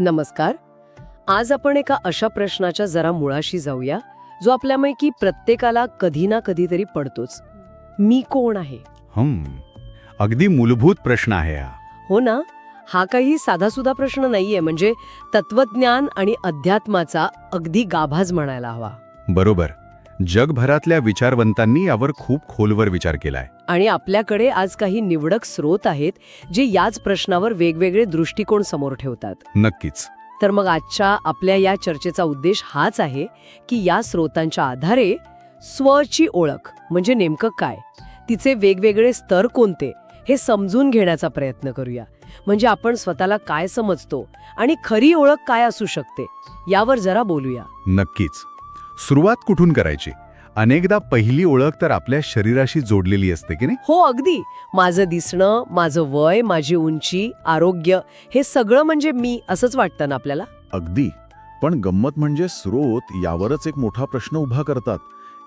नमस्कार. आज आपण एका अशा प्रश्नाच्या जरा मुळाशी जाऊया जो आपल्यापैकी प्रत्येकाला कधी ना कधीतरी पडतोच. मी कोण आहे? अगदी मूलभूत प्रश्न आहे हा. हो ना? हा काही साधासुधा प्रश्न नाहीये म्हणजे तत्वज्ञान आणि अध्यात्माचा अगदी गाभाज म्हणायला हवा. बरोबर. जगभरातल्या विचारवंतांनी यावर खूप खोलवर विचार केलाय. आणि आपल्याकडे आज काही निवडक स्रोत आहेत जे याच प्रश्नावर वेगवेगळे दृष्टिकोन समोर ठेवतात. नक्कीच. तर मग आजच्या आपल्या या चर्चेचा उद्देश हाच आहे की या स्रोतांच्या आधारे स्वची ओळख म्हणजे नेमकं काय? तिचे वेगवेगळे स्तर कोणते? हे समजून घेण्याचा प्रयत्न करूया. म्हणजे आपण स्वतःला काय समजतो आणि खरी ओळख काय असू शकते यावर जरा बोलूया. नक्कीच. सुरुवात कुठून करायची? अनेकदा पहिली ओळख तर आपल्या शरीराशी जोडलेली असते की नाही? हो अगदी. माझं दिसणं माझं वय माझी उंची आरोग्य हे सगळं म्हणजे मी असंच वाटतं ना आपल्याला? अगदी. पण गंमत म्हणजे स्रोत यावरच एक मोठा प्रश्न उभा करतात.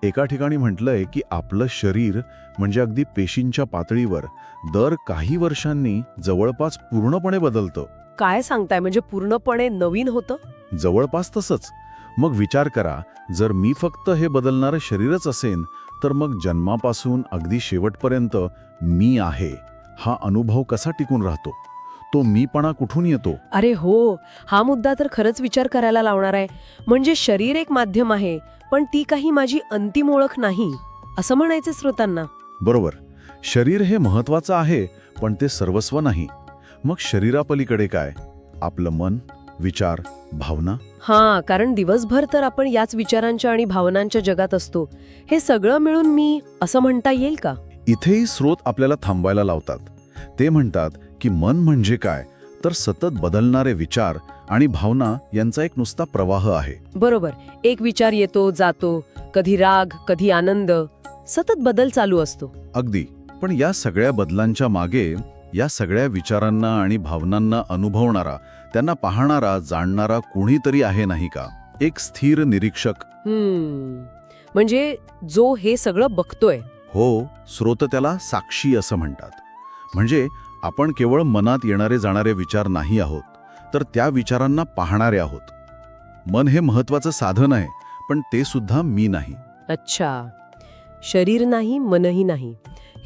एका ठिकाणी म्हटलंय की आपलं शरीर म्हणजे अगदी पेशींच्या पातळीवर दर काही वर्षांनी जवळपास पूर्णपणे बदलतं. काय सांगताय? म्हणजे पूर्णपणे नवीन होतं? जवळपास तसंच. मग विचार करा जर मी फक्त हे बदलणारं शरीरच असेन तर मग जन्मापासून अगदी शेवटपर्यंत मी आहे हा अनुभव कसा टिकून राहतो? तो मीपणा कुठून येतो? अरे हो हा मुद्दा तर खरंच विचार करायला लावणार आहे. म्हणजे शरीर एक माध्यम आहे पण ती काही माझी अंतिम ओळख नाही असं म्हणायचे श्रोतांना. बरोबर. शरीर हे महत्वाचं आहे पण ते सर्वस्व नाही. मग शरीरापलीकडे काय? आपलं मन? विचार भावना? हा कारण दिवसभर तर आपण याच विचारांच्या आणि भावनांच्या जगात असतो. हे सगळं मिळून मी असं म्हणता येईल का? इथेही स्रोत आपल्याला थांबवायला लावतात. ते म्हणतात की मन म्हणजे काय? तर सतत बदलणारे विचार आणि भावना यांचा एक नुसता प्रवाह आहे. बरोबर. एक विचार येतो जातो कधी राग कधी आनंद. सतत बदल चालू असतो. अगदी. पण या सगळ्या बदलांच्या मागे या सगळ्या विचारांना आणि भावनांना अनुभवणारा त्यांना पाहणारा जाणणारा कोणीतरी आहे नाही का? एक स्थिर निरीक्षक. म्हणजे जो हे सगळं बघतोय. हो स्रोत त्याला साक्षी असं म्हणतात. म्हणजे आपण केवळ मनात येणारे जाणारे विचार नाही आहोत तर त्या विचारांना पाहणारे आहोत. मन हे महत्वाचं साधन आहे पण ते सुद्धा मी नाही. अच्छा. शरीर नाही मनही नाही.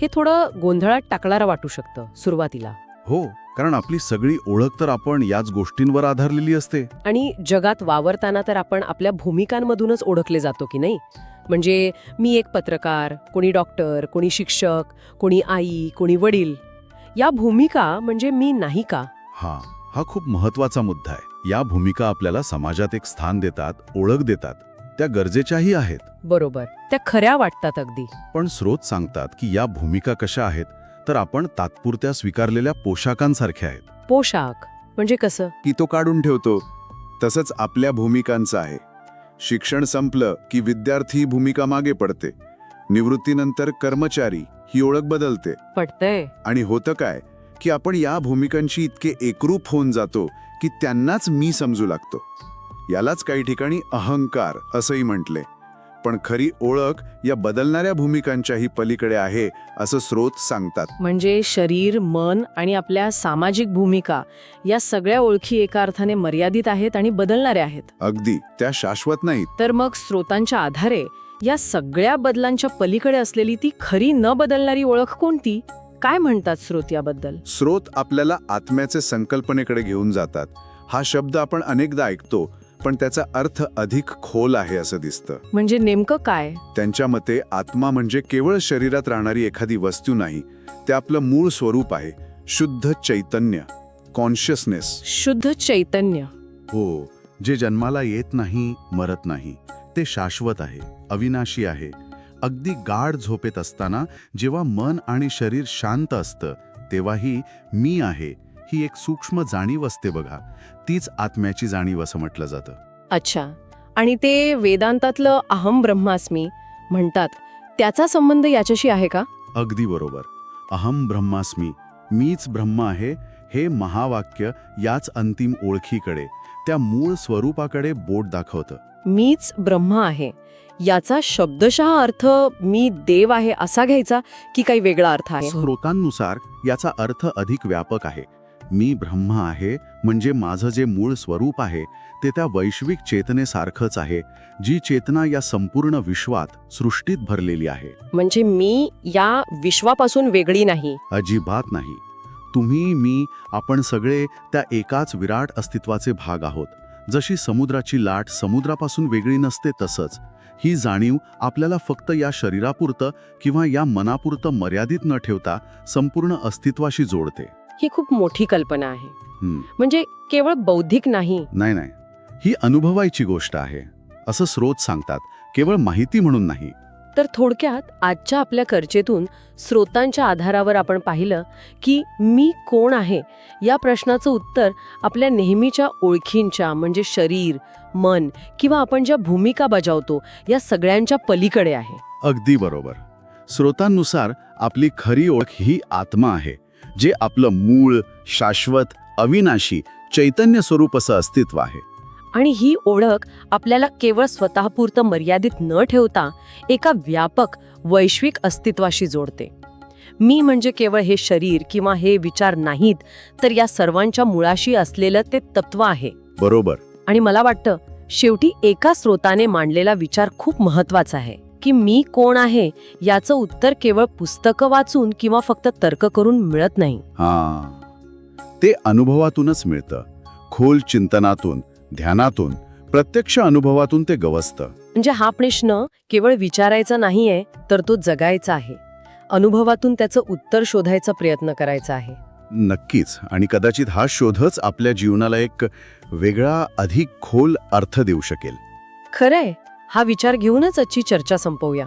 हे थोडं गोंधळात टाकणारं वाटू शकतं सुरुवातीला. हो कारण आपली सगळी ओळख तर आपण याच गोष्टींवर आधारलेली असते. आणि जगात वावरताना तर आपण आपल्या भूमिकांमधूनच ओळखले जातो की नाही? म्हणजे मी एक पत्रकार कोणी डॉक्टर कोणी शिक्षक कोणी आई कोणी वडील. या भूमिका म्हणजे मी नाही का? हा हा खूप महत्त्वाचा मुद्दा आहे. या भूमिका आपल्याला समाजात एक स्थान देतात ओळख देतात. त्या गरजेच्याही आहेत. बरोबर. त्या खऱ्या वाटतात अगदी. पण स्रोत सांगतात की या भूमिका कशा आहेत तर आपण तात्पुरत्या स्वीकारलेल्या पोशाखांसारख्या आहेत. पोशाख. म्हणजे कसं? की तो काढून ठेवतो. तसंच आपल्या भूमिकांचं आहे. शिक्षण संपलं की विद्यार्थी भूमिका मागे पडते. निवृत्तीनंतर कर्मचारी ही ओळख बदलते. पडतंय. आणि होतं काय? की आपण या भूमिकांशी इतके एकरूप होऊन जातो की त्यांनाच मी समजू लागतो. यालाच काही ठिकाणी अहंकार असंही म्हटले. पण खरी ओळख या बदलणाऱ्या भूमिकांच्याही पलीकडे आहे असं स्रोत सांगतात. म्हणजे शरीर मन आणि आपल्या सामाजिक भूमिका या सगळ्या ओळखी एका अर्थाने मर्यादित आहेत आणि बदलणाऱ्या आहेत. अगदी त्या शाश्वत नाहीत. तर मग स्रोतांच्या आधारे या सगळ्या बदलांच्या पलीकडे असलेली ती खरी न बदलणारी ओळख कोणती? काय म्हणतात स्रोत याबद्दल? स्रोत आपल्याला आत्म्याचे संकल्पनेकडे घेऊन जातात. हा शब्द आपण अनेकदा ऐकतो पण त्याचा अर्थ अधिक खोल आहे असं दिसतं. म्हणजे नेमकं काय? त्यांच्या मते आत्मा म्हणजे केवळ शरीरात राहणारी एखादी वस्तू नाही ते आपलं मूळ स्वरूप आहे शुद्ध चैतन्य कॉन्शियसनेस शुद्ध चैतन्य. हो जे जन्माला येत नाही मरत नाही ते शाश्वत आहे अविनाशी आहे. अगदी गाढ झोपेत असताना जेव्हा मन आणि शरीर शांत असतं तेव्हाही मी आहे ही एक सूक्ष्म जाणीव असते बघा. तीच आत्म्याची जाणीव असं म्हटलं जातं. अच्छा. आणि ते वेदांतातलं अहम ब्रह्मास्मी म्हणतात त्याचा संबंध याच्याशी आहे का? अगदी बरोबर. अहम ब्रह्मास्मी मीच ब्रह्म आहे हे महावाक्य याच अंतिम ओळखीकडे त्या मूळ स्वरूपाकडे बोट दाखवतं. मीच ब्रह्म आहे. याचा शब्दशः अर्थ मी देव आहे असा घ्यायचा की काही वेगळा अर्थ आहे? स्रोतांनुसार याचा अर्थ अधिक व्यापक आहे. मी ब्रह्म आहे म्हणजे माझं जे मूळ स्वरूप आहे ते त्या वैश्विक चेतनेसारखंच आहे जी चेतना या संपूर्ण विश्वात सृष्टीत भरलेली आहे. म्हणजे मी या विश्वापासून वेगळी नाही. अजिबात नाही. तुम्ही मी आपण सगळे त्या एकाच विराट अस्तित्वाचे भाग आहोत. जशी समुद्राची लाट समुद्रापासून वेगळी नसते तसंच. ही जाणीव आपल्याला फक्त या शरीरापुरतं किंवा या मनापुरतं मर्यादित न ठेवता संपूर्ण अस्तित्वाशी जोडते. ही खूप मोठी कल्पना आहे. म्हणजे केवळ बौद्धिक नाही. नाही नाही. ही अनुभवायची गोष्ट आहे. असं स्रोत सांगतात. केवळ माहिती म्हणून नाही. तर थोडक्यात आजच्या आपल्या चर्चेतून स्रोतांच्या आधारावर आपण पाहिलं की मी कोण आहे या प्रश्नाचं उत्तर आपल्या नेहमीच्या ओळखींच्या म्हणजे शरीर मन किंवा आपण ज्या भूमिका बजावतो या सगळ्यांच्या पलीकडे आहे. अगदी बरोबर. स्रोतांनुसार आपली खरी ओळख ही आत्मा आहे. जे आपलं मूळ शाश्वत अविनाशी चैतन्य स्वरूप असं अस्तित्व आहे. आणि ही ओळख आपल्याला केवळ स्वतःपुरतं मर्यादित न ठेवता एका व्यापक वैश्विक अस्तित्वाशी जोडते. मी म्हणजे केवळ हे शरीर किंवा हे विचार नाहीत तर या सर्वांच्या मुळाशी असलेलं ते तत्व आहे. बरोबर. आणि मला वाटतं शेवटी एका स्रोताने मांडलेला विचार खूप महत्त्वाचा आहे. की मी कोण आहे याचं उत्तर केवळ पुस्तकं वाचून किंवा फक्त तर्क करून मिळत नाही. हा. ते अनुभवातूनच मिळतं. खोल चिंतनातून ध्यानातून प्रत्यक्ष अनुभवातून ते गवसतं. म्हणजे हा प्रश्न केवळ विचारायचा नाहीये तर तो जगायचा आहे. अनुभवातून त्याचं उत्तर शोधायचा प्रयत्न करायचा आहे. नक्कीच. आणि कदाचित हा शोधच आपल्या जीवनाला एक वेगळा अधिक खोल अर्थ देऊ शकेल. खरंय. हा विचार घेऊनच आजची चर्चा संपवूया.